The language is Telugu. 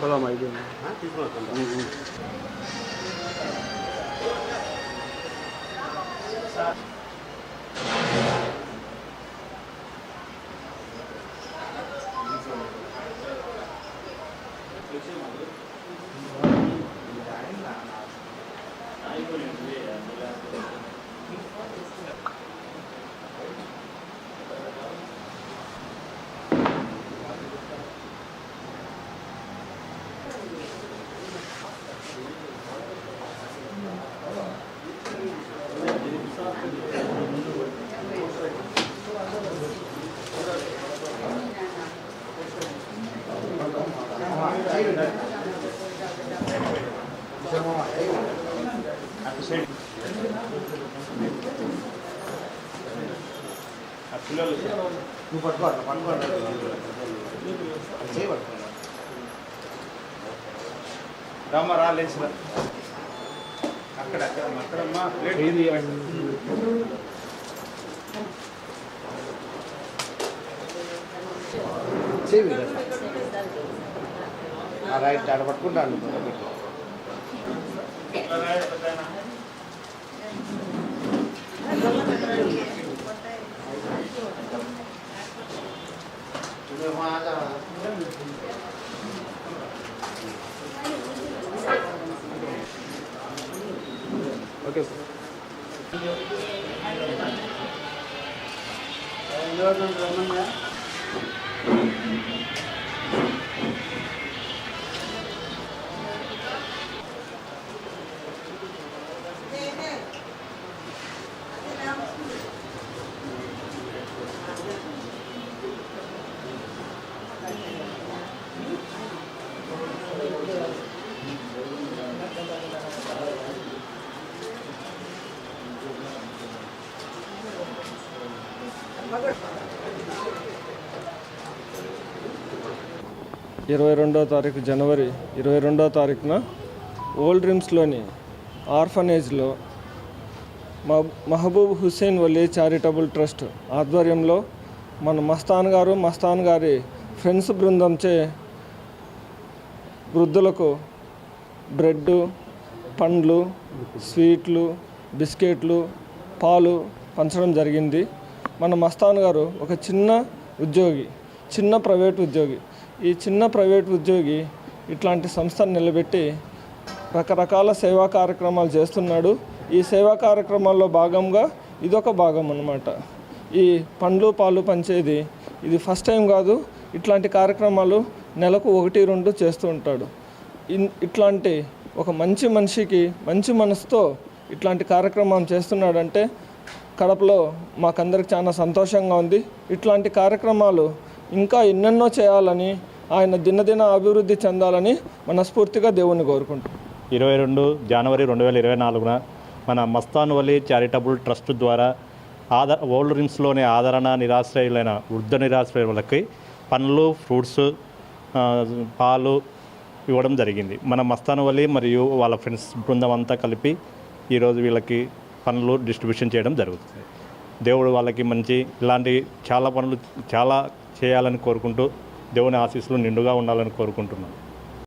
పొలం అయిపోయింది తీసుకుని వస్తాం నువ్వు పట్టుకో అట్లా పట్టుకో అట్లా. చేయి రా లేచిరా అక్కడ అక్కడమ్మా ప్లేట్ చేయండి చేయి రైట్ ఆడ పట్టుకుంటాను ఓకే సార్ ఇరవై రెండో తారీఖు జనవరి ఇరవై రెండో తారీఖున ఓల్డ్ రిమ్స్లోని ఆర్ఫనేజ్లో మహబూబ్ హుస్సేన్ వల్లి చారిటబుల్ ట్రస్ట్ ఆధ్వర్యంలో మన మస్తాన్ గారు మస్తాన్ గారి ఫ్రెండ్స్ బృందంచే వృద్ధులకు బ్రెడ్ పండ్లు స్వీట్లు బిస్కెట్లు పాలు పంచడం జరిగింది. మన మస్తాన్ గారు ఒక చిన్న ఉద్యోగి చిన్న ప్రైవేట్ ఉద్యోగి. ఈ చిన్న ప్రైవేట్ ఉద్యోగి ఇట్లాంటి సంస్థను నిలబెట్టి రకరకాల సేవా కార్యక్రమాలు చేస్తున్నాడు. ఈ సేవా కార్యక్రమాల్లో భాగంగా ఇదొక భాగం అన్నమాట. ఈ పండ్లు పాలు పంచేది ఇది ఫస్ట్ టైం కాదు. ఇట్లాంటి కార్యక్రమాలు నెలకు ఒకటి రెండు చేస్తూ ఉంటాడు. ఇన్- ఇట్లాంటి ఒక మంచి మనిషికి మంచి మనసుతో ఇట్లాంటి కార్యక్రమం చేస్తున్నాడంటే కడపలో మాకందరికి చాలా సంతోషంగా ఉంది. ఇట్లాంటి కార్యక్రమాలు ఇంకా ఎన్నెన్నో చేయాలని ఆయన దినదిన అభివృద్ధి చెందాలని మనస్ఫూర్తిగా దేవుణ్ణి కోరుకుంటాం ఇరవై రెండు జనవరి రెండు వేల ఇరవై నాలుగున మన మస్తానువలి చారిటబుల్ ట్రస్ట్ ద్వారా ఆద ఓల్డ్ రిమ్స్లోని ఆదరణ నిరాశ్రయులైన వృద్ధ నిరాశ్రయులకి పండ్లు ఫ్రూట్స్ పాలు ఇవ్వడం జరిగింది. మన మస్తాన్ వలి మరియు వాళ్ళ ఫ్రెండ్స్ బృందం అంతా కలిపి ఈరోజు వీళ్ళకి పనులు డిస్ట్రిబ్యూషన్ చేయడం జరుగుతుంది. దేవుడు వాళ్ళకి మంచి ఇలాంటి చాలా పనులు చాలా చేయాలని కోరుకుంటూ దేవుని ఆశీస్సులు నిండుగా ఉండాలని కోరుకుంటున్నాను